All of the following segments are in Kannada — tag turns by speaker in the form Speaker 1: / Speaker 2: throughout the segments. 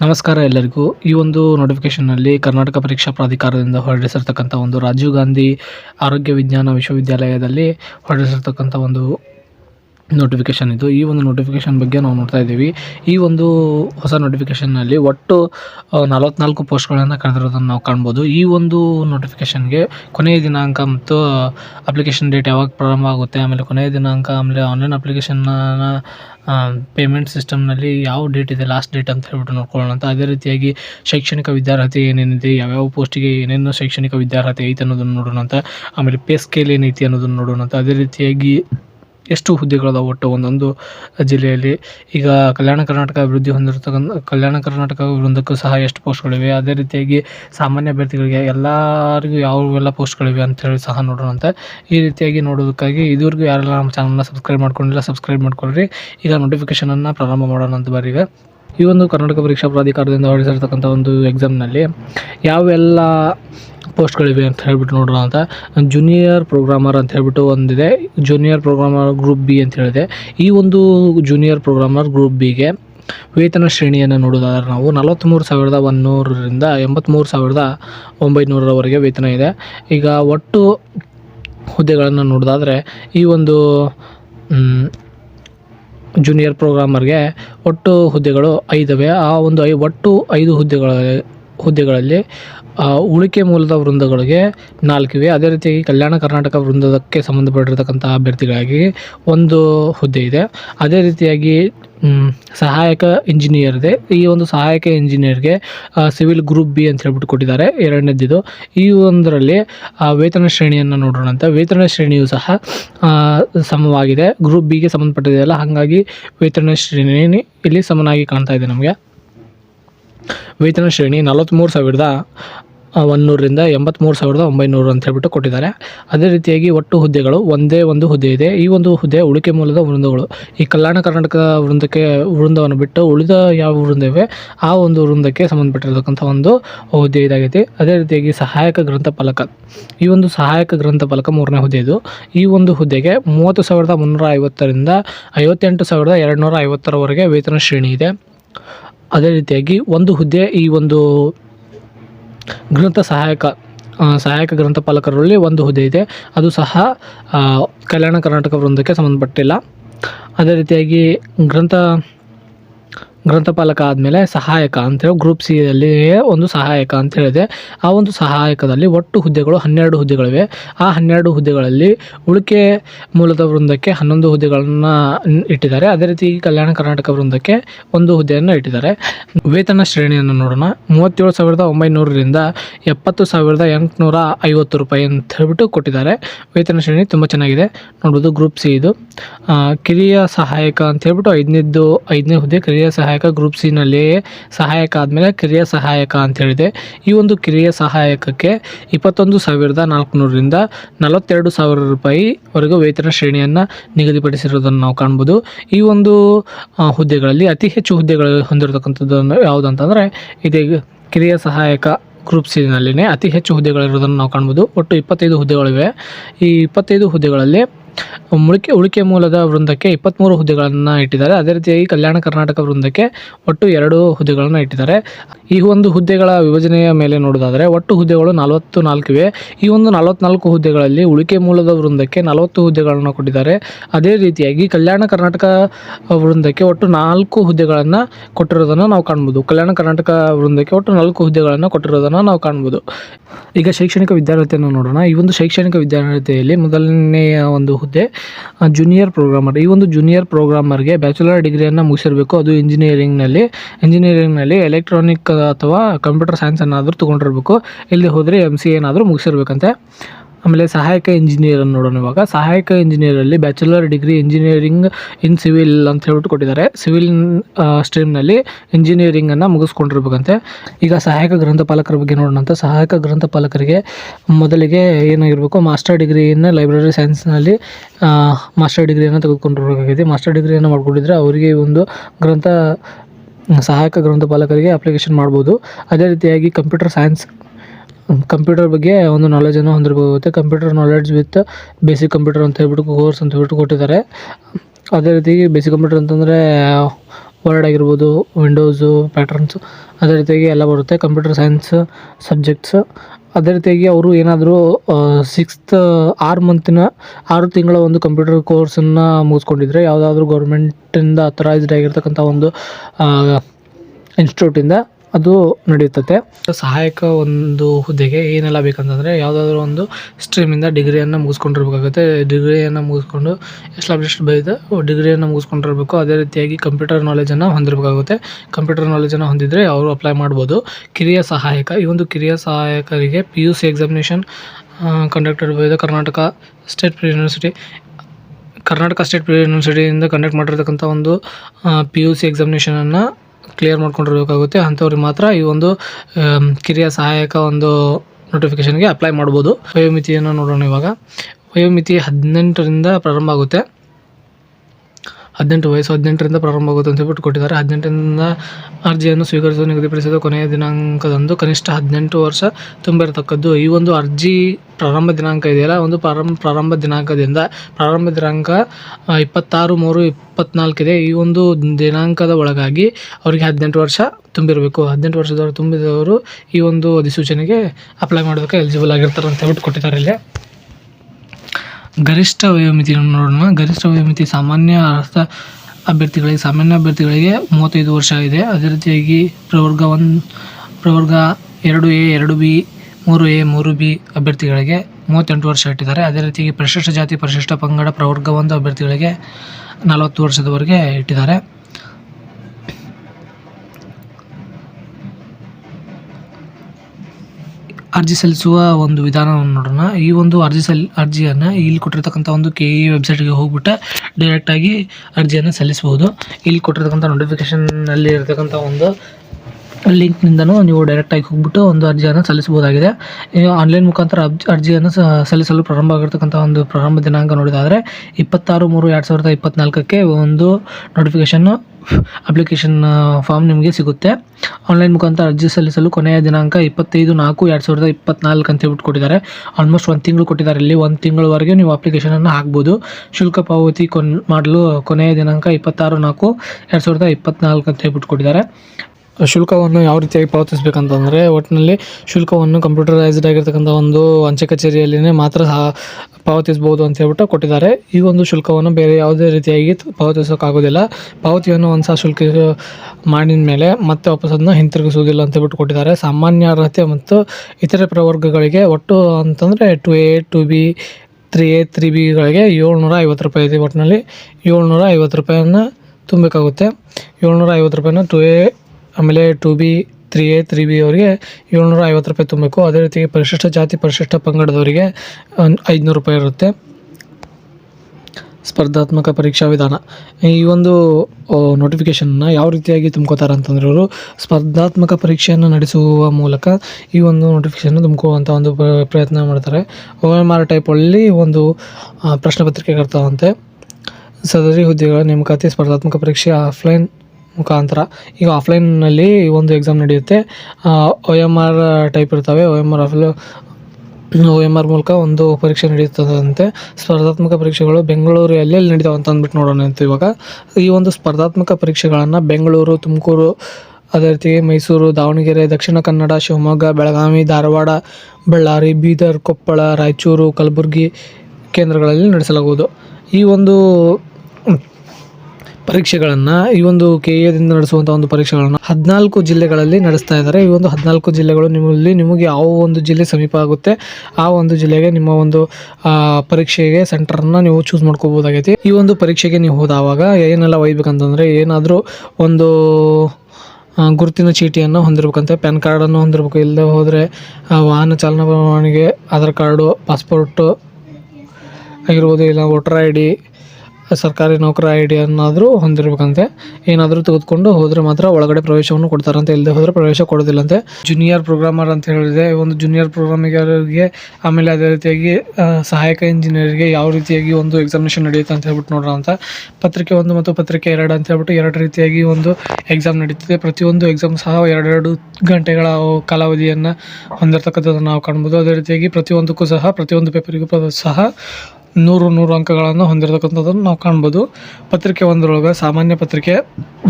Speaker 1: ನಮಸ್ಕಾರ ಎಲ್ಲರಿಗೂ. ಈ ಒಂದು ನೋಟಿಫಿಕೇಷನ್ನಲ್ಲಿ ಕರ್ನಾಟಕ ಪರೀಕ್ಷಾ ಪ್ರಾಧಿಕಾರದಿಂದ ಹೊರಡಿಸಿರ್ತಕ್ಕಂಥ ಒಂದು ರಾಜೀವ್ ಗಾಂಧಿ ಆರೋಗ್ಯ ವಿಜ್ಞಾನ ವಿಶ್ವವಿದ್ಯಾಲಯದಲ್ಲಿ ಹೊರಡಿಸಿರ್ತಕ್ಕಂಥ ಒಂದು ನೋಟಿಫಿಕೇಷನ್ ಇದು. ಈ ಒಂದು ನೋಟಿಫಿಕೇಷನ್ ಬಗ್ಗೆ ನಾವು ನೋಡ್ತಾ ಇದ್ದೀವಿ. ಈ ಒಂದು ಹೊಸ ನೋಟಿಫಿಕೇಷನ್ನಲ್ಲಿ ಒಟ್ಟು ನಲವತ್ನಾಲ್ಕು ಪೋಸ್ಟ್ಗಳನ್ನು ಕರೆದಿರೋದನ್ನು ನಾವು ಕಾಣ್ಬೋದು. ಈ ಒಂದು ನೋಟಿಫಿಕೇಷನ್ಗೆ ಕೊನೆಯ ದಿನಾಂಕ ಮತ್ತು ಅಪ್ಲಿಕೇಶನ್ ಡೇಟ್ ಯಾವಾಗ ಪ್ರಾರಂಭ ಆಗುತ್ತೆ, ಆಮೇಲೆ ಕೊನೆಯ ದಿನಾಂಕ, ಆಮೇಲೆ ಆನ್ಲೈನ್ ಅಪ್ಲಿಕೇಶನ್ನ ಪೇಮೆಂಟ್ ಸಿಸ್ಟಮ್ನಲ್ಲಿ ಯಾವ ಡೇಟ್ ಇದೆ ಲಾಸ್ಟ್ ಡೇಟ್ ಅಂತ ಹೇಳ್ಬಿಟ್ಟು ನೋಡ್ಕೊಳ್ಳೋಣ ಅಂತ. ಅದೇ ರೀತಿಯಾಗಿ ಶೈಕ್ಷಣಿಕ ವಿದ್ಯಾರ್ಹತೆ ಏನೇನಿದೆ, ಯಾವ್ಯಾವ ಪೋಸ್ಟಿಗೆ ಏನೇನು ಶೈಕ್ಷಣಿಕ ವಿದ್ಯಾರ್ಹತೆ ಐತೆ ಅನ್ನೋದನ್ನು ನೋಡೋಣ ಅಂತ, ಆಮೇಲೆ ಪೇ ಸ್ಕೇಲ್ ಏನೈತಿ ಅನ್ನೋದನ್ನು ನೋಡೋಣ ಅಂತ. ಅದೇ ರೀತಿಯಾಗಿ ಎಷ್ಟು ಹುದ್ದೆಗಳದಾವೆ ಒಟ್ಟು ಒಂದೊಂದು ಜಿಲ್ಲೆಯಲ್ಲಿ. ಈಗ ಕಲ್ಯಾಣ ಕರ್ನಾಟಕ ಅಭಿವೃದ್ಧಿ ಹೊಂದಿರತಕ್ಕಂಥ, ಕಲ್ಯಾಣ ಕರ್ನಾಟಕ ವೃಂದಕ್ಕೂ ಸಹ ಎಷ್ಟು ಪೋಸ್ಟ್ಗಳಿವೆ? ಅದೇ ರೀತಿಯಾಗಿ ಸಾಮಾನ್ಯ ಅಭ್ಯರ್ಥಿಗಳಿಗೆ ಎಲ್ಲರಿಗೂ ಯಾವೆಲ್ಲ ಪೋಸ್ಟ್ಗಳಿವೆ ಅಂತೇಳಿ ಸಹ ನೋಡೋಣ ಅಂತ ಈ ರೀತಿಯಾಗಿ ನೋಡೋದಕ್ಕಾಗಿ ಇದುವರೆಗೂ ಯಾರೆಲ್ಲ ನಮ್ಮ ಚಾನಲ್ನ ಸಬ್ಸ್ಕ್ರೈಬ್ ಮಾಡ್ಕೊಂಡಿಲ್ಲ, ಸಬ್ಸ್ಕ್ರೈಬ್ ಮಾಡ್ಕೊಳ್ರಿ. ಈಗ ನೋಟಿಫಿಕೇಷನನ್ನು ಪ್ರಾರಂಭ ಮಾಡೋಣ ಅಂತ ಬರೀಗ ಈ ಒಂದು ಕರ್ನಾಟಕ ಪರೀಕ್ಷಾ ಪ್ರಾಧಿಕಾರದಿಂದ ಹೊರಡಿಸಿರ್ತಕ್ಕಂಥ ಒಂದು ಎಕ್ಸಾಮ್ನಲ್ಲಿ ಯಾವೆಲ್ಲ ಪೋಸ್ಟ್ಗಳಿವೆ ಅಂತ ಹೇಳ್ಬಿಟ್ಟು ನೋಡೋಣ ಅಂತ. ಜೂನಿಯರ್ ಪ್ರೋಗ್ರಾಮರ್ ಅಂತ ಹೇಳ್ಬಿಟ್ಟು ಒಂದಿದೆ. ಜೂನಿಯರ್ ಪ್ರೋಗ್ರಾಮರ್ ಗ್ರೂಪ್ ಬಿ ಅಂತ ಹೇಳಿದೆ. ಈ ಒಂದು ಜೂನಿಯರ್ ಪ್ರೋಗ್ರಾಮರ್ ಗ್ರೂಪ್ ಬಿಗೆ ವೇತನ ಶ್ರೇಣಿಯನ್ನು ನೋಡೋದಾದ್ರೆ ನಾವು ನಲವತ್ತ್ಮೂರು ಸಾವಿರದ ಒಂದುನೂರರಿಂದ ಎಂಬತ್ತ್ಮೂರು ಸಾವಿರದ ಒಂಬೈನೂರರವರೆಗೆ ವೇತನ ಇದೆ. ಈಗ ಒಟ್ಟು ಹುದ್ದೆಗಳನ್ನು ನೋಡೋದಾದರೆ ಈ ಒಂದು ಜೂನಿಯರ್ ಪ್ರೋಗ್ರಾಮರ್ಗೆ ಒಟ್ಟು ಹುದ್ದೆಗಳು ಐದವೆ. ಆ ಒಂದು ಐ ಒಟ್ಟು ಐದು ಹುದ್ದೆಗಳ ಹುದ್ದೆಗಳಲ್ಲಿ ಉಳಿಕೆ ಮೂಲದ ವೃಂದಗಳಿಗೆ ನಾಲ್ಕಿವೆ. ಅದೇ ರೀತಿಯಾಗಿ ಕಲ್ಯಾಣ ಕರ್ನಾಟಕ ವೃಂದಕ್ಕೆ ಸಂಬಂಧಪಟ್ಟಿರತಕ್ಕಂಥ ಅಭ್ಯರ್ಥಿಗಾಗಿ ಒಂದು ಹುದ್ದೆ ಇದೆ. ಅದೇ ರೀತಿಯಾಗಿ ಸಹಾಯಕ ಇಂಜಿನಿಯರ್ ಇದೆ ಈ ಒಂದು ಸಹಾಯಕ ಇಂಜಿನಿಯರ್ಗೆ ಸಿವಿಲ್ ಗ್ರೂಪ್ ಬಿ ಅಂತ ಹೇಳ್ಬಿಟ್ಟು ಕೊಟ್ಟಿದ್ದಾರೆ. ಎರಡನೇದ್ದು. ಈ ಒಂದರಲ್ಲಿ ವೇತನ ಶ್ರೇಣಿಯನ್ನು ನೋಡೋಣ ಅಂತ. ವೇತನ ಶ್ರೇಣಿಯು ಸಹ ಸಮವಾಗಿದೆ. ಗ್ರೂಪ್ ಬಿಗೆ ಸಂಬಂಧಪಟ್ಟಿದೆಯಲ್ಲ ಹಾಗಾಗಿ ವೇತನ ಶ್ರೇಣಿ ಇಲ್ಲಿ ಸಮನಾಗಿ ಕಾಣ್ತಾ ಇದೆ ನಮಗೆ. ವೇತನ ಶ್ರೇಣಿ ನಲವತ್ತ್ಮೂರು ಸಾವಿರದ ಆ, ಒಂದುನೂರರಿಂದ ಎಂಬತ್ತ್ಮೂರು ಸಾವಿರದ ಒಂಬೈನೂರು ಅಂತ ಹೇಳ್ಬಿಟ್ಟು ಕೊಟ್ಟಿದ್ದಾರೆ. ಅದೇ ರೀತಿಯಾಗಿ ಒಟ್ಟು ಹುದ್ದೆಗಳು ಒಂದೇ ಒಂದು ಹುದ್ದೆ ಇದೆ. ಈ ಒಂದು ಹುದ್ದೆ ಉಳಿಕೆ ಮೂಲದ ವೃಂದಗಳು. ಈ ಕಲ್ಯಾಣ ಕರ್ನಾಟಕ ವೃಂದಕ್ಕೆ ವೃಂದವನ್ನು ಬಿಟ್ಟು ಉಳಿದ ಯಾವ ವೃಂದ ಇವೆ ಆ ಒಂದು ವೃಂದಕ್ಕೆ ಸಂಬಂಧಪಟ್ಟಿರತಕ್ಕಂಥ ಒಂದು ಹುದ್ದೆ ಇದಾಗೈತಿ. ಅದೇ ರೀತಿಯಾಗಿ ಸಹಾಯಕ ಗ್ರಂಥಪಾಲಕ ಈ ಒಂದು ಸಹಾಯಕ ಗ್ರಂಥಪಾಲಕ ಮೂರನೇ ಹುದ್ದೆ ಇದು. ಈ ಒಂದು ಹುದ್ದೆಗೆ ಮೂವತ್ತು ಸಾವಿರದ ಮುನ್ನೂರ ಐವತ್ತರಿಂದ ಐವತ್ತೆಂಟು ಸಾವಿರದ ಎರಡುನೂರ ಐವತ್ತರವರೆಗೆ ವೇತನ ಶ್ರೇಣಿ ಇದೆ. ಅದೇ ರೀತಿಯಾಗಿ ಒಂದು ಹುದ್ದೆ ಈ ಒಂದು ಗ್ರಂಥ ಸಹಾಯಕ ಸಹಾಯಕ ಗ್ರಂಥಪಾಲಕರಲ್ಲಿ ಒಂದು ಹುದ್ದೆ ಇದೆ. ಅದು ಸಹ ಕಲ್ಯಾಣ ಕರ್ನಾಟಕ ವೃಂದಕ್ಕೆ ಸಂಬಂಧಪಟ್ಟಿಲ್ಲ. ಅದೇ ರೀತಿಯಾಗಿ ಗ್ರಂಥ ಗ್ರಂಥಪಾಲಕ ಆದಮೇಲೆ ಸಹಾಯಕ ಅಂತೇಳಿ ಗ್ರೂಪ್ ಸಿ ಅಲ್ಲಿ ಒಂದು ಸಹಾಯಕ ಅಂತ ಹೇಳಿದೆ. ಆ ಒಂದು ಸಹಾಯಕದಲ್ಲಿ ಒಟ್ಟು ಹುದ್ದೆಗಳು ಹನ್ನೆರಡು ಹುದ್ದೆಗಳಿವೆ. ಆ ಹನ್ನೆರಡು ಹುದ್ದೆಗಳಲ್ಲಿ ಉಳಿಕೆ ಮೂಲದ ವೃಂದಕ್ಕೆ ಹನ್ನೊಂದು ಹುದ್ದೆಗಳನ್ನು ಇಟ್ಟಿದ್ದಾರೆ. ಅದೇ ರೀತಿ ಕಲ್ಯಾಣ ಕರ್ನಾಟಕ ವೃಂದಕ್ಕೆ ಒಂದು ಹುದ್ದೆಯನ್ನು ಇಟ್ಟಿದ್ದಾರೆ. ವೇತನ ಶ್ರೇಣಿಯನ್ನು ನೋಡೋಣ. ಮೂವತ್ತೇಳು ಸಾವಿರದ ಒಂಬೈನೂರರಿಂದ ಎಪ್ಪತ್ತು ಸಾವಿರದ ಎಂಟುನೂರ ಐವತ್ತು ರೂಪಾಯಿ ಅಂತ ಹೇಳ್ಬಿಟ್ಟು ಕೊಟ್ಟಿದ್ದಾರೆ. ವೇತನ ಶ್ರೇಣಿ ತುಂಬ ಚೆನ್ನಾಗಿದೆ. ನೋಡ್ಬೋದು ಗ್ರೂಪ್ ಸಿ ಇದು. ಕಿರಿಯ ಸಹಾಯಕ ಅಂತ ಹೇಳ್ಬಿಟ್ಟು ಐದನೇದ್ದು, ಐದನೇ ಹುದ್ದೆ ಕಿರಿಯ ಸಹಾಯಕ ಗ್ರೂಪ್ ಸಿನಲ್ಲಿ ಸಹಾಯಕ ಆದಮೇಲೆ ಕಿರಿಯ ಸಹಾಯಕ ಅಂತ ಹೇಳಿದೆ. ಈ ಒಂದು ಕಿರಿಯ ಸಹಾಯಕಕ್ಕೆ ಇಪ್ಪತ್ತೊಂದು ಸಾವಿರದ ನಾಲ್ಕುನೂರರಿಂದ ನಲವತ್ತೆರಡು ಸಾವಿರ ರೂಪಾಯಿವರೆಗೂ ವೇತನ ಶ್ರೇಣಿಯನ್ನು ನಿಗದಿಪಡಿಸಿರುವುದನ್ನು ನಾವು ಕಾಣ್ಬೋದು. ಈ ಒಂದು ಹುದ್ದೆಗಳಲ್ಲಿ ಅತಿ ಹೆಚ್ಚು ಹುದ್ದೆಗಳು ಹೊಂದಿರತಕ್ಕಂಥದ್ದು ಯಾವುದಂತಂದರೆ ಇದೆ ಕಿರಿಯ ಸಹಾಯಕ ಗ್ರೂಪ್ ಸಿನಲ್ಲಿನೇ ಅತಿ ಹೆಚ್ಚು ಹುದ್ದೆಗಳಿರುವುದನ್ನು ನಾವು ಕಾಣ್ಬೋದು. ಒಟ್ಟು ಇಪ್ಪತ್ತೈದು ಹುದ್ದೆಗಳಿವೆ. ಈ ಇಪ್ಪತ್ತೈದು ಹುದ್ದೆಗಳಲ್ಲಿ ಉಳಿಕೆ ಉಳಿಕೆ ಮೂಲದ ವೃಂದಕ್ಕೆ ಇಪ್ಪತ್ತ್ಮೂರು ಹುದ್ದೆಗಳನ್ನು ಇಟ್ಟಿದ್ದಾರೆ. ಅದೇ ರೀತಿಯಾಗಿ ಕಲ್ಯಾಣ ಕರ್ನಾಟಕ ವೃಂದಕ್ಕೆ ಒಟ್ಟು ಎರಡು ಹುದ್ದೆಗಳನ್ನು ಇಟ್ಟಿದ್ದಾರೆ. ಈ ಒಂದು ಹುದ್ದೆಗಳ ವಿಭಜನೆಯ ಮೇಲೆ ನೋಡೋದಾದರೆ ಒಟ್ಟು ಹುದ್ದೆಗಳು ನಲವತ್ತು ನಾಲ್ಕಿವೆ. ಈ ಒಂದು ನಲವತ್ನಾಲ್ಕು ಹುದ್ದೆಗಳಲ್ಲಿ ಉಳಿಕೆ ಮೂಲದ ವೃಂದಕ್ಕೆ ನಲವತ್ತು ಹುದ್ದೆಗಳನ್ನು ಕೊಟ್ಟಿದ್ದಾರೆ. ಅದೇ ರೀತಿಯಾಗಿ ಕಲ್ಯಾಣ ಕರ್ನಾಟಕ ವೃಂದಕ್ಕೆ ಒಟ್ಟು ನಾಲ್ಕು ಹುದ್ದೆಗಳನ್ನು ಕೊಟ್ಟಿರೋದನ್ನು ನಾವು ಕಾಣ್ಬೋದು. ಕಲ್ಯಾಣ ಕರ್ನಾಟಕ ವೃಂದಕ್ಕೆ ಒಟ್ಟು ನಾಲ್ಕು ಹುದ್ದೆಗಳನ್ನು ಕೊಟ್ಟಿರೋದನ್ನು ನಾವು ಕಾಣ್ಬೋದು. ಈಗ ಶೈಕ್ಷಣಿಕ ವಿದ್ಯಾರ್ಥಿಯನ್ನು ನೋಡೋಣ. ಈ ಒಂದು ಶೈಕ್ಷಣಿಕ ವಿದ್ಯಾರ್ಥಿಯಲ್ಲಿ ಮೊದಲನೆಯ ಒಂದು ಹುದ್ದೆ ಜೂನಿಯರ್ ಪ್ರೋಗ್ರಾಮರ್ ಈ ಒಂದು ಜೂನಿಯರ್ ಪ್ರೋಗ್ರಾಮರ್ಗೆ ಬ್ಯಾಚುಲರ್ ಡಿಗ್ರಿಯನ್ನು ಮುಗಿಸಿರಬೇಕು. ಅದು ಇಂಜಿನಿಯರಿಂಗ್ನಲ್ಲಿ ಇಂಜಿನಿಯರಿಂಗ್ನಲ್ಲಿ ಎಲೆಕ್ಟ್ರಾನಿಕ್ ಅಥವಾ ಕಂಪ್ಯೂಟರ್ ಸೈನ್ಸ್ ಏನಾದರೂ ತೊಗೊಂಡಿರ್ಬೇಕು. ಇಲ್ಲಿ ಹೋದರೆ ಎಂ ಸಿ ಏನಾದರೂ ಮುಗಿಸಿರ್ಬೇಕಂತೆ. ಆಮೇಲೆ ಸಹಾಯಕ ಇಂಜಿನಿಯರ್ ನೋಡೋಣ ಇವಾಗ. ಸಹಾಯಕ ಇಂಜಿನಿಯರಲ್ಲಿ bachelor degree engineering in civil ಅಂತ ಹೇಳ್ಬಿಟ್ಟು ಕೊಟ್ಟಿದ್ದಾರೆ. ಸಿವಿಲ್ ಸ್ಟ್ರೀಮ್ನಲ್ಲಿ ಇಂಜಿನಿಯರಿಂಗನ್ನು ಮುಗಿಸ್ಕೊಂಡಿರ್ಬೇಕಂತೆ. ಈಗ ಸಹಾಯಕ ಗ್ರಂಥಪಾಲಕರ ಬಗ್ಗೆ ನೋಡೋಣ ಸಹಾಯಕ ಗ್ರಂಥಪಾಲಕರಿಗೆ ಮೊದಲಿಗೆ ಏನಾಗಿರಬೇಕು? ಮಾಸ್ಟರ್ ಡಿಗ್ರಿಯನ್ನು ಲೈಬ್ರರಿ ಸೈನ್ಸ್ನಲ್ಲಿ ಮಾಸ್ಟರ್ ಡಿಗ್ರಿಯನ್ನು ತೆಗೆದುಕೊಂಡಿರಬೇಕಾಗಿದೆ. ಮಾಸ್ಟರ್ ಡಿಗ್ರಿಯನ್ನು ಮಾಡಿಕೊಂಡಿದ್ರೆ ಅವರಿಗೆ ಒಂದು ಗ್ರಂಥ, ಸಹಾಯಕ ಗ್ರಂಥಪಾಲಕರಿಗೆ ಅಪ್ಲಿಕೇಶನ್ ಮಾಡ್ಬೋದು. ಅದೇ ರೀತಿಯಾಗಿ ಕಂಪ್ಯೂಟರ್ ಸೈನ್ಸ್ ಕಂಪ್ಯೂಟರ್ ಬಗ್ಗೆ ಒಂದು ನಾಲೆಜನ್ನು ಹೊಂದಿರಬೇಕಾಗುತ್ತೆ computer knowledge with basic computer ಅಂತ ಹೇಳ್ಬಿಟ್ಟು ಕೋರ್ಸ್ ಅಂತ ಹೇಳ್ಬಿಟ್ಟು ಕೊಟ್ಟಿದ್ದಾರೆ. ಅದೇ ರೀತಿ ಬೇಸಿಕ್ ಕಂಪ್ಯೂಟರ್ ಅಂತಂದರೆ ವರ್ಡ್ ಆಗಿರ್ಬೋದು ವಿಂಡೋಸು ಪ್ಯಾಟ್ರನ್ಸು ಅದೇ ರೀತಿಯಾಗಿ ಎಲ್ಲ ಬರುತ್ತೆ. ಕಂಪ್ಯೂಟರ್ ಸೈನ್ಸ್ ಸಬ್ಜೆಕ್ಟ್ಸ್ ಅದೇ ರೀತಿಯಾಗಿ ಅವರು ಏನಾದರೂ ಸಿಕ್ಸ್ತ್ ಆರು ಮಂತಿನ ಆರು ತಿಂಗಳ ಒಂದು ಕಂಪ್ಯೂಟರ್ ಕೋರ್ಸನ್ನು ಮುಗಿಸ್ಕೊಂಡಿದ್ರೆ, ಯಾವುದಾದ್ರೂ ಗೌರ್ಮೆಂಟಿಂದ ಅಥರೈಸ್ಡ್ ಆಗಿರ್ತಕ್ಕಂಥ ಒಂದು ಇನ್ಸ್ಟಿಟ್ಯೂಟಿಂದ ಅದು ನಡೆಯುತ್ತದೆ ಸಹಾಯಕ ಒಂದು ಹುದ್ದೆಗೆ ಏನೆಲ್ಲ ಬೇಕಂತಂದರೆ ಯಾವುದಾದ್ರೂ ಒಂದು ಸ್ಟ್ರೀಮಿಂದ ಡಿಗ್ರಿಯನ್ನು ಮುಗಿಸ್ಕೊಂಡಿರ್ಬೇಕಾಗುತ್ತೆ. ಡಿಗ್ರಿಯನ್ನು ಮುಗಿಸ್ಕೊಂಡು ಎಸ್ಟಾಬ್ಲಿಷ್ಡ್ ಬೈದ ಡಿಗ್ರಿಯನ್ನು ಮುಗಿಸ್ಕೊಂಡಿರ್ಬೇಕು. ಅದೇ ರೀತಿಯಾಗಿ ಕಂಪ್ಯೂಟರ್ ನಾಲೆಜನ್ನು ಹೊಂದಿರಬೇಕಾಗುತ್ತೆ. ಕಂಪ್ಯೂಟರ್ ನಾಲೆಜನ್ನು ಹೊಂದಿದರೆ ಅವರು ಅಪ್ಲೈ ಮಾಡ್ಬೋದು. ಕಿರಿಯ ಸಹಾಯಕ, ಈ ಒಂದು ಕಿರಿಯ ಸಹಾಯಕರಿಗೆ P U C examination conducted by Karnataka state university Karnataka state ಯೂನಿವರ್ಸಿಟಿಯಿಂದ conduct ಮಾಡಿರ್ತಕ್ಕಂಥ ಒಂದು ಪಿ ಯು ಸಿ ಎಕ್ಸಾಮಿನೇಷನನ್ನು ಕ್ಲಿಯರ್ ಮಾಡ್ಕೊಂಡಿರಬೇಕಾಗುತ್ತೆ. ಅಂಥವ್ರಿಗೆ ಮಾತ್ರ ಈ ಒಂದು ಕಿರಿಯ ಸಹಾಯಕ ಒಂದು ನೋಟಿಫಿಕೇಷನ್ಗೆ ಅಪ್ಲೈ ಮಾಡ್ಬೋದು. ವಯೋಮಿತಿಯನ್ನು ನೋಡೋಣ ಇವಾಗ. ವಯೋಮಿತಿ ಹದಿನೆಂಟರಿಂದ ಪ್ರಾರಂಭ ಆಗುತ್ತೆ. ಹದಿನೆಂಟು ವಯಸ್ಸು ಹದಿನೆಂಟರಿಂದ ಪ್ರಾರಂಭ ಆಗುತ್ತೆ ಅಂತ ಹೇಳ್ಬಿಟ್ಟು ಕೊಟ್ಟಿದ್ದಾರೆ. ಹದಿನೆಂಟರಿಂದ ಅರ್ಜಿಯನ್ನು ಸ್ವೀಕರಿಸಲು ನಿಗದಿಪಡಿಸಿದ ಕೊನೆಯ ದಿನಾಂಕದಂದು ಕನಿಷ್ಠ ಹದಿನೆಂಟು ವರ್ಷ ತುಂಬಿರತಕ್ಕದ್ದು. ಈ ಒಂದು ಅರ್ಜಿ ಪ್ರಾರಂಭ ದಿನಾಂಕ ಇದೆಯಲ್ಲ ಒಂದು ಪ್ರಾರಂಭ ಪ್ರಾರಂಭ ದಿನಾಂಕದಿಂದ ಪ್ರಾರಂಭ ದಿನಾಂಕ ಇಪ್ಪತ್ತಾರು ಮೂರು ಇಪ್ಪತ್ನಾಲ್ಕಿದೆ. ಈ ಒಂದು ದಿನಾಂಕದ ಒಳಗಾಗಿ ಅವರಿಗೆ ಹದಿನೆಂಟು ವರ್ಷ ತುಂಬಿರಬೇಕು. ಹದಿನೆಂಟು ವರ್ಷದವರು ತುಂಬಿದವರು ಈ ಒಂದು ಅಧಿಸೂಚನೆಗೆ ಅಪ್ಲೈ ಮಾಡೋದಕ್ಕೆ ಎಲಿಜಿಬಲ್ ಆಗಿರ್ತಾರೆ ಅಂತ ಹೇಳ್ಬಿಟ್ಟು ಕೊಟ್ಟಿದ್ದಾರೆ ಇಲ್ಲಿ. ಗರಿಷ್ಠ ವಯೋಮಿತಿಯನ್ನು ನೋಡೋಣ. ಗರಿಷ್ಠ ವಯೋಮಿತಿ ಸಾಮಾನ್ಯ ಅರ್ಹ ಅಭ್ಯರ್ಥಿಗಳಿಗೆ, ಸಾಮಾನ್ಯ ಅಭ್ಯರ್ಥಿಗಳಿಗೆ ಮೂವತ್ತೈದು ವರ್ಷ ಇದೆ ಅದೇ ರೀತಿಯಾಗಿ ಪ್ರವರ್ಗ ಒನ್ ಪ್ರವರ್ಗ ಎರಡು ಎ, ಎರಡು ಬಿ, ಮೂರು ಎ, ಮೂರು ಬಿ ಅಭ್ಯರ್ಥಿಗಳಿಗೆ ಮೂವತ್ತೆಂಟು ವರ್ಷ ಇಟ್ಟಿದ್ದಾರೆ. ಅದೇ ರೀತಿಯಾಗಿ ಪರಿಶಿಷ್ಟ ಜಾತಿ ಪರಿಶಿಷ್ಟ ಪಂಗಡ ಪ್ರವರ್ಗ ಒಂದು ಅಭ್ಯರ್ಥಿಗಳಿಗೆ ನಲವತ್ತು ವರ್ಷದವರೆಗೆ ಇಟ್ಟಿದ್ದಾರೆ. ಅರ್ಜಿ ಸಲ್ಲಿಸುವ ಒಂದು ವಿಧಾನವನ್ನು ನೋಡೋಣ. ಈ ಒಂದು ಅರ್ಜಿ ಸಲ್, ಅರ್ಜಿಯನ್ನು ಇಲ್ಲಿ ಕೊಟ್ಟಿರ್ತಕ್ಕಂಥ ಒಂದು ಕೆ ಇ ವೆಬ್ಸೈಟ್ಗೆ ಹೋಗ್ಬಿಟ್ಟು ಡೈರೆಕ್ಟಾಗಿ ಅರ್ಜಿಯನ್ನು ಸಲ್ಲಿಸಬಹುದು. ಇಲ್ಲಿ ಕೊಟ್ಟಿರ್ತಕ್ಕಂಥ ನೋಟಿಫಿಕೇಷನ್ನಲ್ಲಿ ಇರತಕ್ಕಂಥ ಒಂದು ಲಿಂಕ್ನಿಂದನೂ ನೀವು ಡೈರೆಕ್ಟಾಗಿ ಹೋಗ್ಬಿಟ್ಟು ಒಂದು ಅರ್ಜಿಯನ್ನು ಸಲ್ಲಿಸಬಹುದಾಗಿದೆ. ಆನ್ಲೈನ್ ಮುಖಾಂತರ ಅರ್ಜಿ, ಅರ್ಜಿಯನ್ನು ಸಲ್ಲಿಸಲು ಪ್ರಾರಂಭ ಆಗಿರ್ತಕ್ಕಂಥ ಒಂದು ಪ್ರಾರಂಭ ದಿನಾಂಕ ನೋಡಿದಾದರೆ ಇಪ್ಪತ್ತಾರು ಮೂರು ಎರಡು ಸಾವಿರದ ಇಪ್ಪತ್ನಾಲ್ಕಕ್ಕೆ ಒಂದು ನೋಟಿಫಿಕೇಷನ್ನು ಅಪ್ಲಿಕೇಶನ್ ಫಾರ್ಮ್ ನಿಮಗೆ ಸಿಗುತ್ತೆ. ಆನ್ಲೈನ್ ಮುಖಾಂತರ ಅರ್ಜಿ ಸಲ್ಲಿಸಲು ಕೊನೆಯ ದಿನಾಂಕ ಇಪ್ಪತ್ತೈದು ನಾಲ್ಕು ಎರಡು ಸಾವಿರದ ಇಪ್ಪತ್ನಾಲ್ಕು ಅಂತ ಹೇಳ್ಬಿಟ್ಟು ಕೊಟ್ಟಿದ್ದಾರೆ. ಆಲ್ಮೋಸ್ಟ್ ಒಂದು ತಿಂಗಳು ಕೊಟ್ಟಿದ್ದಾರೆ. ಇಲ್ಲಿ ಒಂದು ತಿಂಗಳವರೆಗೆ ನೀವು ಅಪ್ಲಿಕೇಶನನ್ನು ಹಾಕ್ಬೋದು. ಶುಲ್ಕ ಪಾವತಿ ಕೊನ್, ಮಾಡಲು ಕೊನೆಯ ದಿನಾಂಕ ಇಪ್ಪತ್ತಾರು ನಾಲ್ಕು ಎರಡು ಸಾವಿರದ ಇಪ್ಪತ್ನಾಲ್ಕು ಅಂತ ಹೇಳ್ಬಿಟ್ಟು ಕೊಟ್ಟಿದ್ದಾರೆ. ಶುಲ್ಕವನ್ನು ಯಾವ ರೀತಿಯಾಗಿ ಪಾವತಿಸಬೇಕಂತಂದರೆ ಒಟ್ಟಿನಲ್ಲಿ ಶುಲ್ಕವನ್ನು ಕಂಪ್ಯೂಟರೈಸ್ಡ್ ಆಗಿರ್ತಕ್ಕಂಥ ಒಂದು ಅಂಚೆ ಕಚೇರಿಯಲ್ಲಿನೇ ಮಾತ್ರ ಪಾವತಿಸ್ಬೋದು ಅಂತ ಹೇಳ್ಬಿಟ್ಟು ಕೊಟ್ಟಿದ್ದಾರೆ. ಈ ಒಂದು ಶುಲ್ಕವನ್ನು ಬೇರೆ ಯಾವುದೇ ರೀತಿಯಾಗಿ ಪಾವತಿಸೋಕ್ಕಾಗೋದಿಲ್ಲ. ಪಾವತಿಯನ್ನು ಒಂದು ಸಹ ಶುಲ್ಕ ಮಾಡಿದ ಮೇಲೆ ಮತ್ತೆ ವಾಪಸ್ ಅದನ್ನು ಹಿಂತಿರುಗಿಸುವುದಿಲ್ಲ ಅಂತ ಹೇಳ್ಬಿಟ್ಟು ಕೊಟ್ಟಿದ್ದಾರೆ. ಸಾಮಾನ್ಯ ಅರ್ಹತೆ ಮತ್ತು ಇತರೆ ಪ್ರವರ್ಗಗಳಿಗೆ ಒಟ್ಟು ಅಂತಂದರೆ two A, two B, three A, three ಬಿಗಳಿಗೆ ಏಳ್ನೂರ ಐವತ್ತು ರೂಪಾಯಿ ಇದೆ ಒಟ್ಟಿನಲ್ಲಿ ಏಳ್ನೂರ ಐವತ್ತು ರೂಪಾಯಿಯನ್ನು ತುಂಬಬೇಕಾಗುತ್ತೆ. ಏಳ್ನೂರ ಐವತ್ತು ರೂಪಾಯಿನ ಟು ಎ ಆಮೇಲೆ two B, three A, three B ಅವರಿಗೆ ಏಳ್ನೂರ ಐವತ್ತು ರೂಪಾಯಿ ತುಂಬಬೇಕು ಅದೇ ರೀತಿ ಪರಿಶಿಷ್ಟ ಜಾತಿ, ಪರಿಶಿಷ್ಟ ಪಂಗಡದವರಿಗೆ ಐದುನೂರು ರೂಪಾಯಿ ಇರುತ್ತೆ. ಸ್ಪರ್ಧಾತ್ಮಕ ಪರೀಕ್ಷಾ ವಿಧಾನ. ಈ ಒಂದು ನೋಟಿಫಿಕೇಷನ್ನ ಯಾವ ರೀತಿಯಾಗಿ ತುಂಬ್ಕೋತಾರೆ ಅಂತಂದ್ರೆ ಅವರು ಸ್ಪರ್ಧಾತ್ಮಕ ಪರೀಕ್ಷೆಯನ್ನು ನಡೆಸುವ ಮೂಲಕ ಈ ಒಂದು ನೋಟಿಫಿಕೇಷನ್ ತುಂಬ್ಕೋವಂಥ ಒಂದು ಪ್ರಯತ್ನ ಮಾಡ್ತಾರೆ. ಒ ಎಂ ಆರ್ ಟೈಪಲ್ಲಿ ಒಂದು ಪ್ರಶ್ನೆ ಪತ್ರಿಕೆ ಇರ್ತಾವಂತೆ ಸದರಿ ಹುದ್ದೆಗಳ ನೇಮಕಾತಿ, ಸ್ಪರ್ಧಾತ್ಮಕ ಪರೀಕ್ಷೆ ಆಫ್ಲೈನ್ ಮುಖಾಂತರ. ಈಗ ಆಫ್ಲೈನ್ನಲ್ಲಿ ಒಂದು ಎಕ್ಸಾಮ್ ನಡೆಯುತ್ತೆ. ಒ ಎಂ ಆರ್ ಟೈಪ್ ಇರ್ತವೆ. O M R O M R ಮೂಲಕ ಒಂದು ಪರೀಕ್ಷೆ ನಡೆಯುತ್ತದಂತೆ. ಸ್ಪರ್ಧಾತ್ಮಕ ಪರೀಕ್ಷೆಗಳು ಬೆಂಗಳೂರು ಎಲ್ಲೆಲ್ಲಿ ನಡೀತಾವೆ ಅಂತ ಅಂದ್ಬಿಟ್ಟು ನೋಡೋಣ ಅಂತ ಇವಾಗ. ಈ ಒಂದು ಸ್ಪರ್ಧಾತ್ಮಕ ಪರೀಕ್ಷೆಗಳನ್ನು ಬೆಂಗಳೂರು, ತುಮಕೂರು, ಅದೇ ರೀತಿ ಮೈಸೂರು, ದಾವಣಗೆರೆ, ದಕ್ಷಿಣ ಕನ್ನಡ, ಶಿವಮೊಗ್ಗ, ಬೆಳಗಾವಿ, ಧಾರವಾಡ, ಬಳ್ಳಾರಿ, ಬೀದರ್, ಕೊಪ್ಪಳ, ರಾಯಚೂರು, ಕಲಬುರಗಿ ಕೇಂದ್ರಗಳಲ್ಲಿ ನಡೆಸಲಾಗುವುದು. ಈ ಒಂದು ಪರೀಕ್ಷೆಗಳನ್ನು ಈ ಒಂದು ಕೆ ಎದಿಂದ ನಡೆಸುವಂಥ ಒಂದು ಪರೀಕ್ಷೆಗಳನ್ನು ಹದಿನಾಲ್ಕು ಜಿಲ್ಲೆಗಳಲ್ಲಿ ನಡೆಸ್ತಾ ಇದ್ದಾರೆ. ಈ ಒಂದು ಹದಿನಾಲ್ಕು ಜಿಲ್ಲೆಗಳು ನಿಮ್ಮಲ್ಲಿ ನಿಮಗೆ ಯಾವ ಒಂದು ಜಿಲ್ಲೆ ಸಮೀಪ ಆಗುತ್ತೆ, ಆ ಒಂದು ಜಿಲ್ಲೆಗೆ ನಿಮ್ಮ ಒಂದು ಪರೀಕ್ಷೆಗೆ ಸೆಂಟರ್ನ ನೀವು ಚೂಸ್ ಮಾಡ್ಕೋಬೋದಾಗೈತಿ. ಈ ಒಂದು ಪರೀಕ್ಷೆಗೆ ನೀವು ಹೋದಾವಾಗ ಏನೆಲ್ಲ ಒಯ್ಬೇಕಂತಂದರೆ ಏನಾದರೂ ಒಂದು ಗುರುತಿನ ಚೀಟಿಯನ್ನು ಹೊಂದಿರಬೇಕಂತೆ, ಪ್ಯಾನ್ ಕಾರ್ಡನ್ನು ಹೊಂದಿರಬೇಕು. ಇಲ್ಲದೆ ಹೋದರೆ ವಾಹನ ಚಾಲನಾ ಪ್ರಮಾಣಿಗೆ ಆಧಾರ್ ಕಾರ್ಡು, ಪಾಸ್ಪೋರ್ಟು ಆಗಿರ್ಬೋದು, ಇಲ್ಲ ವೋಟರ್ ಐ ಡಿ ಸರ್ಕಾರಿ ನೌಕರ ಐ ಡಿ ಅನ್ನಾದರೂ ಹೊಂದಿರಬೇಕಂತೆ. ಏನಾದರೂ ತೆಗೆದುಕೊಂಡು ಹೋದರೆ ಮಾತ್ರ ಒಳಗಡೆ ಪ್ರವೇಶವನ್ನು ಕೊಡ್ತಾರಂತೆ. ಇಲ್ಲದೆ ಹೋದರೆ ಪ್ರವೇಶ ಕೊಡೋದಿಲ್ಲಂತೆ. ಜೂನಿಯರ್ ಪ್ರೋಗ್ರಾಮರ್ ಅಂತ ಹೇಳಿದೆ ಒಂದು ಜೂನಿಯರ್ ಪ್ರೋಗ್ರಾಮಿಗರಿಗೆ ಆಮೇಲೆ ಅದೇ ರೀತಿಯಾಗಿ ಸಹಾಯಕ ಇಂಜಿನಿಯರಿಗೆ ಯಾವ ರೀತಿಯಾಗಿ ಒಂದು ಎಕ್ಸಾಮಿನೇಷನ್ ನಡೆಯುತ್ತೆ ಅಂತ ಹೇಳ್ಬಿಟ್ಟು ನೋಡೋಣ ಅಂತ. ಪತ್ರಿಕೆ ಒಂದು ಮತ್ತು ಪತ್ರಿಕೆ ಎರಡು ಅಂತ ಹೇಳ್ಬಿಟ್ಟು ಎರಡು ರೀತಿಯಾಗಿ ಒಂದು ಎಕ್ಸಾಮ್ ನಡೀತಿದೆ. ಪ್ರತಿಯೊಂದು ಎಕ್ಸಾಮ್ ಸಹ ಎರಡೆರಡು ಗಂಟೆಗಳ ಕಾಲಾವಧಿಯನ್ನು ಹೊಂದಿರತಕ್ಕಂಥದ್ದನ್ನು ನಾವು ಕಾಣ್ಬೋದು. ಅದೇ ರೀತಿಯಾಗಿ ಪ್ರತಿಯೊಂದಕ್ಕೂ ಸಹ, ಪ್ರತಿಯೊಂದು ಪೇಪರಿಗೂ ಸಹ ನೂರು ನೂರು ಅಂಕಗಳನ್ನು ಹೊಂದಿರತಕ್ಕಂಥದ್ದನ್ನು ನಾವು ಕಾಣ್ಬೋದು. ಪತ್ರಿಕೆ ಒಂದರೊಳಗೆ ಸಾಮಾನ್ಯ ಪತ್ರಿಕೆ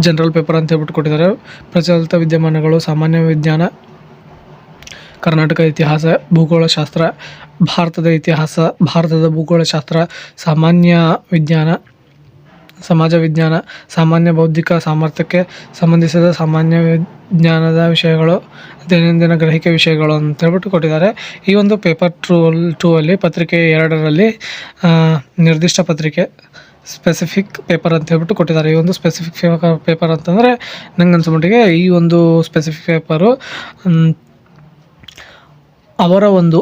Speaker 1: ಜನರಲ್ ಪೇಪರ್ ಅಂತ ಹೇಳ್ಬಿಟ್ಟು ಕೊಟ್ಟಿದ್ದಾರೆ. ಪ್ರಚಲಿತ ವಿದ್ಯಮಾನಗಳು, ಸಾಮಾನ್ಯ ವಿಜ್ಞಾನ, ಕರ್ನಾಟಕ ಇತಿಹಾಸ, ಭೂಗೋಳಶಾಸ್ತ್ರ, ಭಾರತದ ಇತಿಹಾಸ, ಭಾರತದ ಭೂಗೋಳಶಾಸ್ತ್ರ, ಸಾಮಾನ್ಯ ವಿಜ್ಞಾನ ಸಮಾಜ ವಿಜ್ಞಾನ, ಸಾಮಾನ್ಯ ಬೌದ್ಧಿಕ ಸಾಮರ್ಥ್ಯಕ್ಕೆ ಸಂಬಂಧಿಸಿದ ಸಾಮಾನ್ಯ ವಿಜ್ಞಾನದ ವಿಷಯಗಳು, ದೈನಂದಿನ ಗ್ರಹಿಕೆ ವಿಷಯಗಳು ಅಂತ ಹೇಳ್ಬಿಟ್ಟು ಕೊಟ್ಟಿದ್ದಾರೆ. ಈ ಒಂದು ಪೇಪರ್ ಟ್ರೂ ಟೂ ಅಲ್ಲಿ, ಪತ್ರಿಕೆ ಎರಡರಲ್ಲಿ ನಿರ್ದಿಷ್ಟ ಪತ್ರಿಕೆ ಸ್ಪೆಸಿಫಿಕ್ ಪೇಪರ್ ಅಂತ ಹೇಳ್ಬಿಟ್ಟು ಕೊಟ್ಟಿದ್ದಾರೆ. ಈ ಒಂದು ಸ್ಪೆಸಿಫಿಕ್ ಪೇಪರ್ ಅಂತಂದರೆ ನಂಗೆ ಅನ್ಸೋ ಮಟ್ಟಿಗೆ ಈ ಒಂದು ಸ್ಪೆಸಿಫಿಕ್ ಪೇಪರು ಅವರ ಒಂದು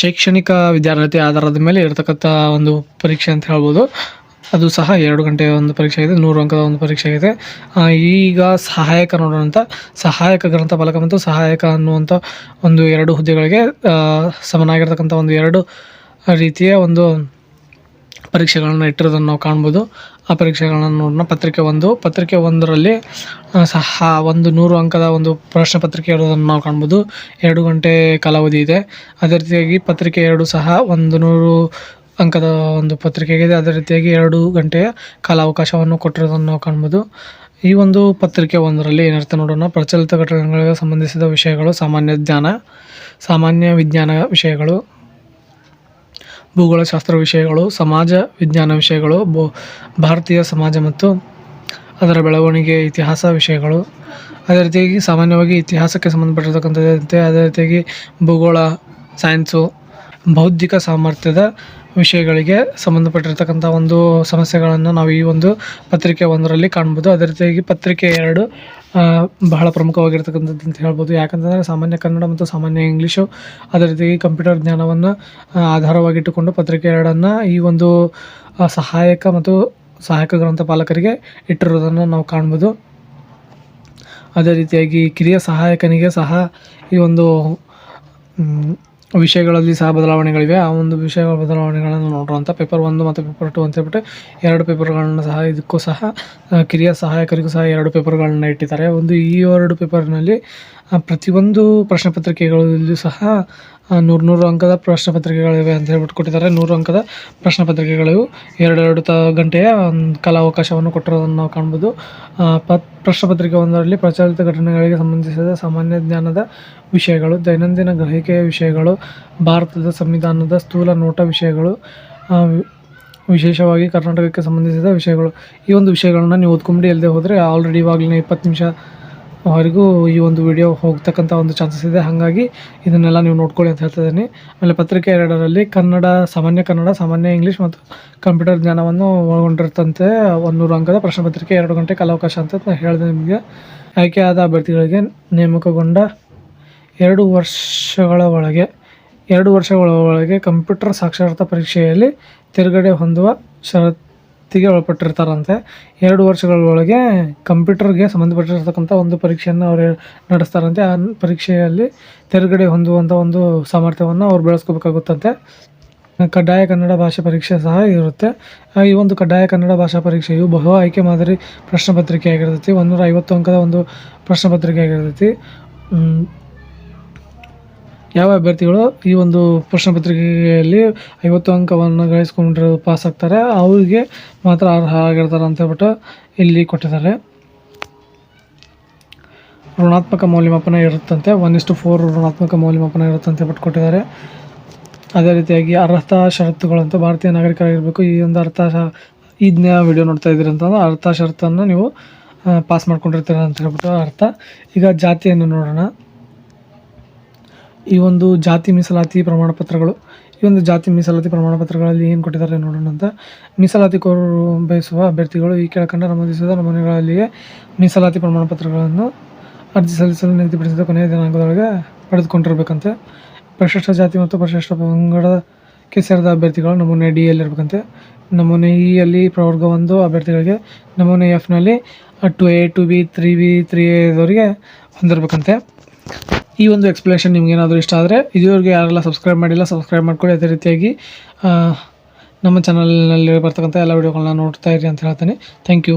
Speaker 1: ಶೈಕ್ಷಣಿಕ ವಿದ್ಯಾರ್ಥಿ ಆಧಾರದ ಮೇಲೆ ಇರತಕ್ಕಂಥ ಒಂದು ಪರೀಕ್ಷೆ ಅಂತ ಹೇಳ್ಬೋದು. ಅದು ಸಹ ಎರಡು ಗಂಟೆಯ ಒಂದು ಪರೀಕ್ಷೆ ಇದೆ ನೂರು ಅಂಕದ ಒಂದು ಪರೀಕ್ಷೆ ಇದೆ ಈಗ ಸಹಾಯಕ ನೋಡೋಣ ಸಹಾಯಕ ಗ್ರಂಥಪಾಲಕ ಮತ್ತು ಸಹಾಯಕ ಅನ್ನುವಂಥ ಒಂದು ಎರಡು ಹುದ್ದೆಗಳಿಗೆ ಸಮನಾಗಿರ್ತಕ್ಕಂಥ ಒಂದು ಎರಡು ರೀತಿಯ ಒಂದು ಪರೀಕ್ಷೆಗಳನ್ನು ಇಟ್ಟಿರೋದನ್ನು ನಾವು ಕಾಣ್ಬೋದು. ಆ ಪರೀಕ್ಷೆಗಳನ್ನು ನೋಡೋಣ. ಪತ್ರಿಕೆ ಒಂದು. ಪತ್ರಿಕೆ ಒಂದರಲ್ಲಿ ಸಹ ಒಂದು ನೂರು ಅಂಕದ ಒಂದು ಪ್ರಶ್ನೆ ಪತ್ರಿಕೆ ಇರೋದನ್ನು ನಾವು ಕಾಣ್ಬೋದು. ಎರಡು ಗಂಟೆ ಕಾಲಾವಧಿ ಇದೆ. ಅದೇ ರೀತಿಯಾಗಿ ಪತ್ರಿಕೆ ಎರಡು ಸಹ ಒಂದು ನೂರು ಅಂಕದ ಒಂದು ಪತ್ರಿಕೆ ಇದೆ. ಅದೇ ರೀತಿಯಾಗಿ ಎರಡು ಗಂಟೆಯ ಕಾಲಾವಕಾಶವನ್ನು ಕೊಟ್ಟಿರೋದನ್ನು ನಾವು ಕಾಣ್ಬೋದು. ಈ ಒಂದು ಪತ್ರಿಕೆ ಒಂದರಲ್ಲಿ ಏನಿರುತ್ತೆ ನೋಡೋಣ. ಪ್ರಚಲಿತ ಘಟನೆಗಳಿಗೆ ಸಂಬಂಧಿಸಿದ ವಿಷಯಗಳು, ಸಾಮಾನ್ಯ ಜ್ಞಾನ, ಸಾಮಾನ್ಯ ವಿಜ್ಞಾನ ವಿಷಯಗಳು, ಭೂಗೋಳಶಾಸ್ತ್ರ ವಿಷಯಗಳು, ಸಮಾಜ ವಿಜ್ಞಾನ ವಿಷಯಗಳು ಭಾರತೀಯ ಸಮಾಜ ಮತ್ತು ಅದರ ಬೆಳವಣಿಗೆ, ಇತಿಹಾಸ ವಿಷಯಗಳು. ಅದೇ ರೀತಿಯಾಗಿ ಸಾಮಾನ್ಯವಾಗಿ ಇತಿಹಾಸಕ್ಕೆ ಸಂಬಂಧಪಟ್ಟಿರ್ತಕ್ಕಂಥದ್ದಂತೆ ಅದೇ ರೀತಿಯಾಗಿ ಭೂಗೋಳ, ಸೈನ್ಸು, ಬೌದ್ಧಿಕ ಸಾಮರ್ಥ್ಯದ ವಿಷಯಗಳಿಗೆ ಸಂಬಂಧಪಟ್ಟಿರ್ತಕ್ಕಂಥ ಒಂದು ಸಮಸ್ಯೆಗಳನ್ನು ನಾವು ಈ ಒಂದು ಪತ್ರಿಕೆ ಒಂದರಲ್ಲಿ ಕಾಣ್ಬೋದು. ಅದೇ ರೀತಿಯಾಗಿ ಪತ್ರಿಕೆ ಎರಡು ಬಹಳ ಪ್ರಮುಖವಾಗಿರ್ತಕ್ಕಂಥದ್ದು ಅಂತ ಹೇಳ್ಬೋದು. ಯಾಕಂತಂದರೆ ಸಾಮಾನ್ಯ ಕನ್ನಡ ಮತ್ತು ಸಾಮಾನ್ಯ ಇಂಗ್ಲೀಷು, ಅದೇ ರೀತಿಯಾಗಿ ಕಂಪ್ಯೂಟರ್ ಜ್ಞಾನವನ್ನು ಆಧಾರವಾಗಿಟ್ಟುಕೊಂಡು ಪತ್ರಿಕೆ ಎರಡನ್ನು ಈ ಒಂದು ಸಹಾಯಕ ಮತ್ತು ಸಹಾಯಕ ಗ್ರಂಥಪಾಲಕರಿಗೆ ಇಟ್ಟಿರೋದನ್ನು ನಾವು ಕಾಣ್ಬೋದು. ಅದೇ ರೀತಿಯಾಗಿ ಕಿರಿಯ ಸಹಾಯಕನಿಗೆ ಸಹ ಈ ಒಂದು ವಿಷಯಗಳಲ್ಲಿ ಸಹ ಬದಲಾವಣೆಗಳಿವೆ. ಆ ಒಂದು ವಿಷಯಗಳ ಬದಲಾವಣೆಗಳನ್ನು ನೋಡುವಂಥ ಪೇಪರ್ ಒಂದು ಮತ್ತು ಪೇಪರ್ ಟು ಅಂತ ಹೇಳ್ಬಿಟ್ಟು ಎರಡು ಪೇಪರ್ಗಳನ್ನು ಸಹ ಇದಕ್ಕೂ ಸಹ ಕಿರಿಯ ಸಹಾಯಕರಿಗೂ ಸಹ ಎರಡು ಪೇಪರ್ಗಳನ್ನ ಇಟ್ಟಿದ್ದಾರೆ. ಒಂದು ಈ ಎರಡು ಪೇಪರ್ನಲ್ಲಿ ಪ್ರತಿಯೊಂದು ಪ್ರಶ್ನೆ ಪತ್ರಿಕೆಗಳಲ್ಲೂ ಸಹ ನೂರು ನೂರು ಅಂಕದ ಪ್ರಶ್ನೆ ಪತ್ರಿಕೆಗಳಿವೆ ಅಂತ ಹೇಳ್ಬಿಟ್ಟು ಕೊಟ್ಟಿದ್ದಾರೆ. ನೂರು ಅಂಕದ ಪ್ರಶ್ನೆ ಪತ್ರಿಕೆಗಳು ಎರಡೆರಡು ತ ಗಂಟೆಯ ಒಂದು ಕಾಲಾವಕಾಶವನ್ನು ಕೊಟ್ಟಿರೋದನ್ನು ನಾವು ಕಾಣ್ಬೋದು. ಪತ್ ಪ್ರಶ್ನೆ ಪತ್ರಿಕೆ ಒಂದರಲ್ಲಿ ಪ್ರಚಲಿತ ಘಟನೆಗಳಿಗೆ ಸಂಬಂಧಿಸಿದ ಸಾಮಾನ್ಯ ಜ್ಞಾನದ ವಿಷಯಗಳು, ದೈನಂದಿನ ಗ್ರಹಿಕೆಯ ವಿಷಯಗಳು, ಭಾರತದ ಸಂವಿಧಾನದ ಸ್ಥೂಲ ನೋಟ ವಿಷಯಗಳು ವಿಶೇಷವಾಗಿ ಕರ್ನಾಟಕಕ್ಕೆ ಸಂಬಂಧಿಸಿದ ವಿಷಯಗಳು. ಈ ಒಂದು ವಿಷಯಗಳನ್ನ ನೀವು ಓದ್ಕೊಂಬಿಡಿ ಇಲ್ಲದೆ ಹೋದರೆ ಆಲ್ರೆಡಿ ಇವಾಗಲೇ ಇಪ್ಪತ್ತು ನಿಮಿಷ ವರೆಗೂ ಈ ಒಂದು ವಿಡಿಯೋ ಹೋಗ್ತಕ್ಕಂಥ ಒಂದು ಚಾನ್ಸಸ್ ಇದೆ. ಹಾಗಾಗಿ ಇದನ್ನೆಲ್ಲ ನೀವು ನೋಡ್ಕೊಳ್ಳಿ ಅಂತ ಹೇಳ್ತಾ ಇದ್ದೀನಿ. ಆಮೇಲೆ ಪತ್ರಿಕೆ ಎರಡರಲ್ಲಿ ಕನ್ನಡ, ಸಾಮಾನ್ಯ ಕನ್ನಡ, ಸಾಮಾನ್ಯ ಇಂಗ್ಲೀಷ್ ಮತ್ತು ಕಂಪ್ಯೂಟರ್ ಜ್ಞಾನವನ್ನು ಒಳಗೊಂಡಿರ್ತಂತೆ ಒಂದೂರು ಅಂಕದ ಪ್ರಶ್ನೆ ಪತ್ರಿಕೆ ಎರಡು ಗಂಟೆ ಕಾಲಾವಕಾಶ ಅಂತ ನಾನು ಹೇಳಿದೆ ನಿಮಗೆ. ಆಯ್ಕೆಯಾದ ಅಭ್ಯರ್ಥಿಗಳಿಗೆ ನೇಮಕಗೊಂಡ ಎರಡು ವರ್ಷಗಳ ಒಳಗೆ, ಎರಡು ವರ್ಷಗಳ ಒಳಗೆ ಕಂಪ್ಯೂಟರ್ ಸಾಕ್ಷರತಾ ಪರೀಕ್ಷೆಯಲ್ಲಿ ತಿರುಗಡೆ ಹೊಂದುವ ಷರತ್ತಿಗೆ ಒಳಪಟ್ಟಿರ್ತಾರಂತೆ. ಎರಡು ವರ್ಷಗಳ ಒಳಗೆ ಕಂಪ್ಯೂಟರ್ಗೆ ಸಂಬಂಧಪಟ್ಟಿರ್ತಕ್ಕಂಥ ಒಂದು ಪರೀಕ್ಷೆಯನ್ನು ಅವರು ನಡೆಸ್ತಾರಂತೆ. ಆ ಪರೀಕ್ಷೆಯಲ್ಲಿ ತೆರಗಡೆ ಹೊಂದುವಂಥ ಒಂದು ಸಾಮರ್ಥ್ಯವನ್ನು ಅವ್ರು ಬೆಳೆಸ್ಕೋಬೇಕಾಗುತ್ತಂತೆ. ಕಡ್ಡಾಯ ಕನ್ನಡ ಭಾಷೆ ಪರೀಕ್ಷೆ ಸಹ ಇರುತ್ತೆ. ಈ ಒಂದು ಕಡ್ಡಾಯ ಕನ್ನಡ ಭಾಷಾ ಪರೀಕ್ಷೆಯು ಬಹು ಆಯ್ಕೆ ಮಾದರಿ ಪ್ರಶ್ನೆ ಪತ್ರಿಕೆ ಆಗಿರ್ತೈತಿ ಒಂದೂರ ಐವತ್ತು ಅಂಕದ ಒಂದು ಪ್ರಶ್ನೆ ಪತ್ರಿಕೆ ಆಗಿರ್ತೈತಿ ಯಾವ ಅಭ್ಯರ್ಥಿಗಳು ಈ ಒಂದು ಪ್ರಶ್ನೆ ಪತ್ರಿಕೆಯಲ್ಲಿ ಐವತ್ತು ಅಂಕವನ್ನು ಗಳಿಸ್ಕೊಂಡಿರೋ ಪಾಸ್ ಆಗ್ತಾರೆ, ಅವರಿಗೆ ಮಾತ್ರ ಅರ್ಹ ಆಗಿರ್ತಾರೆ ಅಂತ ಹೇಳ್ಬಿಟ್ಟು ಇಲ್ಲಿ ಕೊಟ್ಟಿದ್ದಾರೆ. ಋಣಾತ್ಮಕ ಮೌಲ್ಯಮಾಪನ ಇರುತ್ತಂತೆ ಒನ್ ಇಸ್ಟು ಫೋರ್ ಋಣಾತ್ಮಕ ಮೌಲ್ಯಮಾಪನ ಇರುತ್ತಂತೆ ಹೇಳ್ಬಿಟ್ಟು ಕೊಟ್ಟಿದ್ದಾರೆ. ಅದೇ ರೀತಿಯಾಗಿ ಅರ್ಹತಾ ಷರತ್ತುಗಳಂತ ಭಾರತೀಯ ನಾಗರಿಕರಾಗಿರಬೇಕು. ಈ ಒಂದು ಅರ್ಥ ಶ- ದಿನ ವಿಡಿಯೋ ನೋಡ್ತಾ ಇದ್ದೀರಿ ಅಂತಂದ್ರೆ ಅರ್ಥ ಷರತ್ತನ್ನು ನೀವು ಪಾಸ್ ಮಾಡ್ಕೊಂಡಿರ್ತೀರ ಅಂತ ಹೇಳ್ಬಿಟ್ಟು ಅರ್ಥ. ಈಗ ಜಾತಿಯನ್ನು ನೋಡೋಣ. ಈ ಒಂದು ಜಾತಿ ಮೀಸಲಾತಿ ಪ್ರಮಾಣ ಪತ್ರಗಳು ಈ ಒಂದು ಜಾತಿ ಮೀಸಲಾತಿ ಪ್ರಮಾಣ ಪತ್ರಗಳಲ್ಲಿ ಏನು ಕೊಟ್ಟಿದ್ದಾರೆ ನೋಡೋಣ ಅಂತ. ಮೀಸಲಾತಿ ಕೋರು ಬಯಸುವ ಅಭ್ಯರ್ಥಿಗಳು ಈ ಕೆಳಕಂಡ ನಮೂದಿಸಿದ ನಮೂನೆಗಳಲ್ಲಿಯೇ ಮೀಸಲಾತಿ ಪ್ರಮಾಣ ಪತ್ರಗಳನ್ನು ಅರ್ಜಿ ಸಲ್ಲಿಸಲು ನಿಗದಿಪಡಿಸಿದ ಕೊನೆಯ ದಿನಾಂಕದೊಳಗೆ ಪಡೆದುಕೊಂಡಿರಬೇಕಂತೆ. ಪ್ರಶಿಷ್ಟ ಜಾತಿ ಮತ್ತು ಪ್ರಶಿಷ್ಟ ಪಂಗಡಕ್ಕೆ ಸೇರಿದ ಅಭ್ಯರ್ಥಿಗಳು ನಮೂನೆ ಡಿ ಇರಬೇಕಂತೆ. ನಮೂನೆ ಇ ಅಲ್ಲಿ ಪ್ರವರ್ಗ ಒಂದು ಅಭ್ಯರ್ಥಿಗಳಿಗೆ ನಮೂನೆ ಎಫ್ನಲ್ಲಿ two A two B, three B, three ಎದವರಿಗೆ ಹೊಂದಿರಬೇಕಂತೆ. ಈ ಒಂದು ಎಕ್ಸ್ಪ್ಲನೇಷನ್ ನಿಮ್ಗೇನಾದರೂ ಇಷ್ಟ ಆದರೆ ಇದುವರೆಗೆ ಯಾರೆಲ್ಲ ಸಬ್ಸ್ಕ್ರೈಬ್ ಮಾಡಿಲ್ಲ ಸಬ್ಸ್ಕ್ರೈಬ್ ಮಾಡ್ಕೊಳ್ಳಿ. ಅದೇ ರೀತಿಯಾಗಿ ನಮ್ಮ ಚಾನಲ್ನಲ್ಲಿ ಬರ್ತಕ್ಕಂಥ ಎಲ್ಲ ವೀಡಿಯೋಗಳನ್ನ ನೋಡ್ತಾ ಇರಿ ಅಂತ ಹೇಳ್ತೀನಿ. Thank you